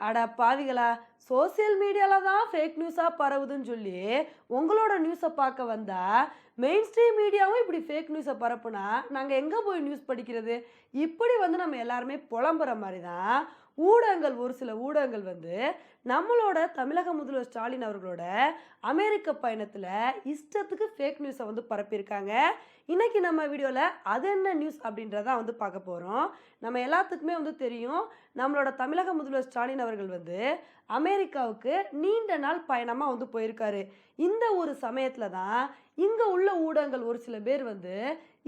அட பாவிகளா சோசியல் மீடியாவில் தான் ஃபேக் நியூஸாக பரவுதுன்னு சொல்லி உங்களோட நியூஸை பார்க்க வந்தா மெயின் ஸ்ட்ரீம் மீடியாவும் இப்படி ஃபேக் நியூஸை பரப்புனா நாங்கள் எங்கே போய் நியூஸ் படிக்கிறது? இப்படி வந்து நம்ம எல்லாருமே புலம்புற மாதிரி தான் ஊடகங்கள் ஒரு சில ஊடகங்கள் வந்து நம்மளோட தமிழக முதல்வர் ஸ்டாலின் அவர்களோட அமெரிக்க பயணத்தில் இஷ்டத்துக்கு ஃபேக் நியூஸை வந்து பரப்பியிருக்காங்க. இன்றைக்கி நம்ம வீடியோவில் அது என்ன நியூஸ் அப்படின்றத வந்து பார்க்க போகிறோம் நம்ம எல்லாத்துக்குமே வந்து தெரியும் நம்மளோட தமிழக முதல்வர் ஸ்டாலின் அவர்கள் வந்து அமெரிக்காவுக்கு நீண்ட நாள் பயணமாக வந்து போயிருக்காரு. இந்த ஒரு சமயத்தில் தான் இங்கே உள்ள ஊடகங்கள் ஒரு சில பேர் வந்து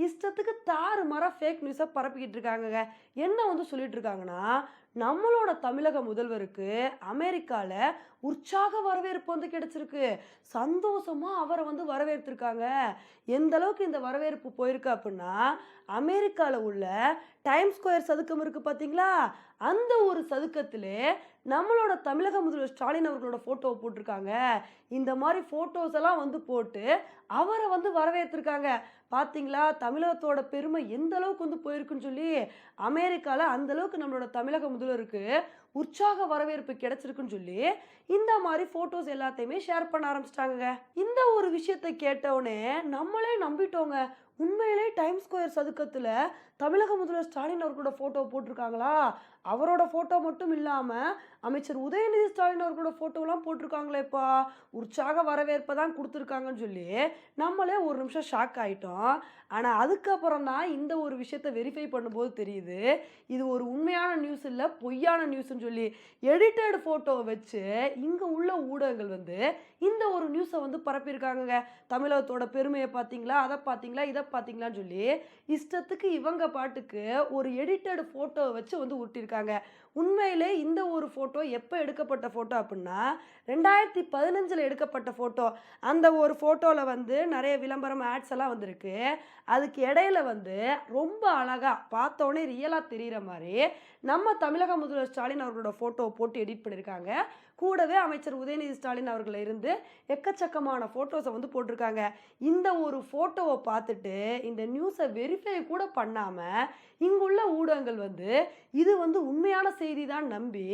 இஷ்டத்துக்கு தாறு மாற ஃபேக் நியூஸை பரப்பிக்கிட்டு இருக்காங்கங்க. என்ன வந்து சொல்லிட்டு இருக்காங்கன்னா நம்மளோட தமிழக முதல்வருக்கு அமெரிக்காவில் உற்சாக வரவேற்பு வந்து கிடைச்சிருக்கு. சந்தோஷமாக அவரை வந்து வரவேற்றிருக்காங்க எந்த அளவுக்கு இந்த வரவேற்பு போயிருக்கு அப்படின்னா அமெரிக்காவில் உள்ள டைம் ஸ்கொயர் சதுக்கம் இருக்குது பார்த்தீங்களா அந்த ஒரு சதுக்கத்திலே நம்மளோட தமிழக முதல்வர் ஸ்டாலின் அவர்களோட ஃபோட்டோவை போட்டிருக்காங்க. இந்த மாதிரி ஃபோட்டோஸ் எல்லாம் வந்து போட்டு அவரை வந்து வரவேற்றிருக்காங்க. பார்த்தீங்களா தமிழகத்தோட பெருமை எந்த அளவுக்கு வந்து போயிருக்குன்னு சொல்லி அமெரிக்காவில் அந்த அளவுக்கு நம்மளோட தமிழக முதல்வருக்கு உற்சாக வரவேற்பு கிடைச்சிருக்குன்னு சொல்லி இந்த மாதிரி ஃபோட்டோஸ் எல்லாத்தையுமே ஷேர் பண்ண ஆரம்பிச்சிட்டாங்க இந்த ஒரு விஷயத்தை கேட்டவுடனே நம்மளே நம்பிட்டோங்க. உண்மையில டைம் ஸ்கொயர் சதுக்கத்தில் தமிழக முதல்வர் ஸ்டாலின் அவர்களோட ஃபோட்டோ போட்டிருக்காங்களா? அவரோட ஃபோட்டோ மட்டும் இல்லாமல் அமைச்சர் உதயநிதி ஸ்டாலின் அவர்களோட ஃபோட்டோலாம் போட்டிருக்காங்களேப்பா உற்சாக வரவேற்பை தான் கொடுத்துருக்காங்கன்னு சொல்லி நம்மளே ஒரு நிமிஷம் ஷாக் ஆகிட்டோம் ஆனால் அதுக்கப்புறம் தான் இந்த ஒரு விஷயத்தை வெரிஃபை பண்ணும்போது தெரியுது. இது ஒரு உண்மையான நியூஸ் இல்லை பொய்யான நியூஸ்னு சொல்லி எடிட்டட் ஃபோட்டோவை வச்சு இங்கே உள்ள ஊடகங்கள் வந்து இந்த ஒரு நியூஸை வந்து பரப்பியிருக்காங்கங்க. தமிழகத்தோட பெருமையை பார்த்தீங்களா? அதை பார்த்தீங்களா? இதை பார்த்தீங்களான்னு சொல்லி இஷ்டத்துக்கு இவங்க பாட்டுக்கு ஒரு எடிட்டட் ஃபோட்டோவை வச்சு வந்து உருட்டியிருக்காங்க உண்மையிலே இந்த ஒரு ஃபோட்டோ எப்போ எடுக்கப்பட்ட ஃபோட்டோ அப்படின்னா ரெண்டாயிரத்தி பதினஞ்சில் எடுக்கப்பட்ட ஃபோட்டோ அந்த ஒரு ஃபோட்டோவில் வந்து நிறைய விளம்பரம் ஆட்ஸ் எல்லாம் வந்திருக்கு. அதுக்கு இடையில வந்து ரொம்ப அழகாக பார்த்தோன்னே ரியலாக தெரிகிற மாதிரி நம்ம தமிழக முதல்வர் ஸ்டாலின் அவர்களோட ஃபோட்டோவை போட்டு எடிட் பண்ணியிருக்காங்க கூடவே அமைச்சர் உதயநிதி ஸ்டாலின் அவர்கள் இருந்து எக்கச்சக்கமான ஃபோட்டோஸை வந்து போட்டிருக்காங்க. இந்த ஒரு ஃபோட்டோவை பார்த்துட்டு இந்த நியூஸை வெரிஃபை கூட பண்ணாமல் இங்குள்ள ஊடகங்கள் வந்து இது வந்து உண்மையான செய்தி தான் நம்பி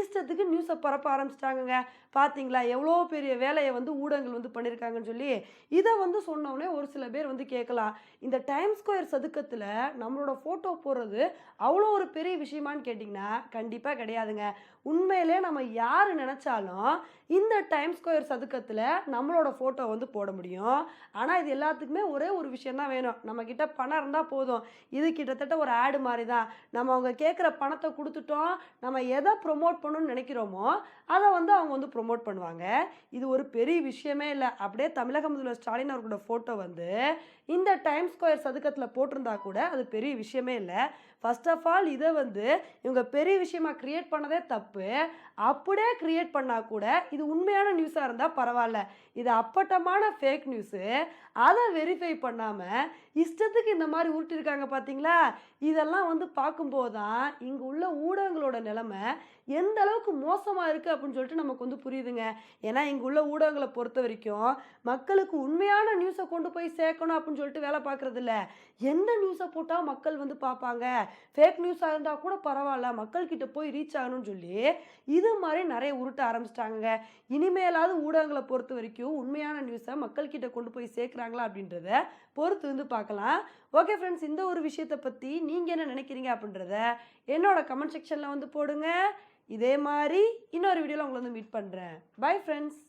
இஷ்டத்துக்கு நியூஸை பரப்ப ஆரம்பிச்சிட்டாங்கங்க. பார்த்தீங்களா எவ்வளோ பெரிய வேலையை வந்து ஊடகங்கள் வந்து பண்ணியிருக்காங்கன்னு சொல்லி இதை வந்து சொன்னோடனே ஒரு சில பேர் வந்து கேட்கலாம். இந்த டைம் ஸ்கொயர் சதுக்கத்தில் நம்மளோட ஃபோட்டோ போடுறது அவ்வளோ ஒரு பெரிய விஷயமான்னு கேட்டிங்கன்னா கண்டிப்பாக கிடையாதுங்க. உண்மையிலே நம்ம யார் நினச்சாலும் இந்த டைம் ஸ்கொயர் சதுக்கத்தில் நம்மளோட ஃபோட்டோ வந்து போட முடியும். ஆனால் இது எல்லாத்துக்குமே ஒரே ஒரு விஷயந்தான் வேணும். நம்மக்கிட்ட பணம் இருந்தால் போதும். இது கிட்டத்தட்ட ஒரு ஆடு மாதிரி தான் நம்ம அவங்க கேட்குற பணத்தை கொடுத்துட்டோம். நம்ம எதை ப்ரொமோட் பண்ணணும்னு நினைக்கிறோமோ அதை வந்து அவங்க வந்து ப்ரொமோட் பண்ணுவாங்க. இது ஒரு பெரிய விஷயமே இல்லை. அப்படியே தமிழக முதல்வர் ஸ்டாலின் அவர்களோட ஃபோட்டோ வந்து இந்த டைம் ஸ்கொயர் சதுக்கத்தில் போட்டிருந்தா கூட அது பெரிய விஷயமே இல்லை. ஃபர்ஸ்ட் ஆஃப் ஆல் இதை வந்து இவங்க பெரிய விஷயமா கிரியேட் பண்ணதே தப்பு. அப்படியே கிரியேட் பண்ணால் கூட இது உண்மையான நியூஸாக இருந்தால் பரவாயில்ல. இது அப்பட்டமான ஃபேக் நியூஸு அதை வெரிஃபை பண்ணாமல் இஷ்டத்துக்கு இந்த மாதிரி உருட்டிருக்காங்க பார்த்தீங்களா இதெல்லாம் வந்து பார்க்கும்போது தான் இங்கே உள்ள ஊடகங்களோட நிலமை எந்த அளவுக்கு மோசமாக இருக்குது அப்படின்னு சொல்லிட்டு நமக்கு வந்து புரியுதுங்க. ஏன்னா இங்கே உள்ள ஊடகங்களை பொறுத்த வரைக்கும் மக்களுக்கு உண்மையான நியூஸை கொண்டு போய் சேர்க்கணும் அப்படின்னு சொல்லிட்டு வேலை பார்க்குறது இல்லை. எந்த நியூஸை போட்டால் மக்கள் வந்து பார்ப்பாங்க? ஃபேக் நியூஸாக இருந்தால் கூட பரவாயில்ல. மக்கள்கிட்ட போய் ரீச் ஆகணும்னு சொல்லி இது மாதிரி நிறைய உருட்ட ஆரம்பிச்சிட்டாங்க இனிமேலாவது ஊடகங்களை பொறுத்த வரைக்கும் உண்மையான நியூஸை மக்கள்கிட்ட கொண்டு போய் சேர்க்குறாங்களா அப்படின்றத பொறுத்து வந்து பார்க்கலாம். ஓகே ஃப்ரெண்ட்ஸ் இந்த ஒரு விஷயத்தை பற்றி நீங்கள் என்ன நினைக்கிறீங்க அப்படின்றத என்னோட கமெண்ட் செக்ஷனில் வந்து போடுங்க. இதே மாதிரி இன்னொரு வீடியோவில் உங்களை வந்து மீட் பண்ணுறேன் பை ஃப்ரெண்ட்ஸ்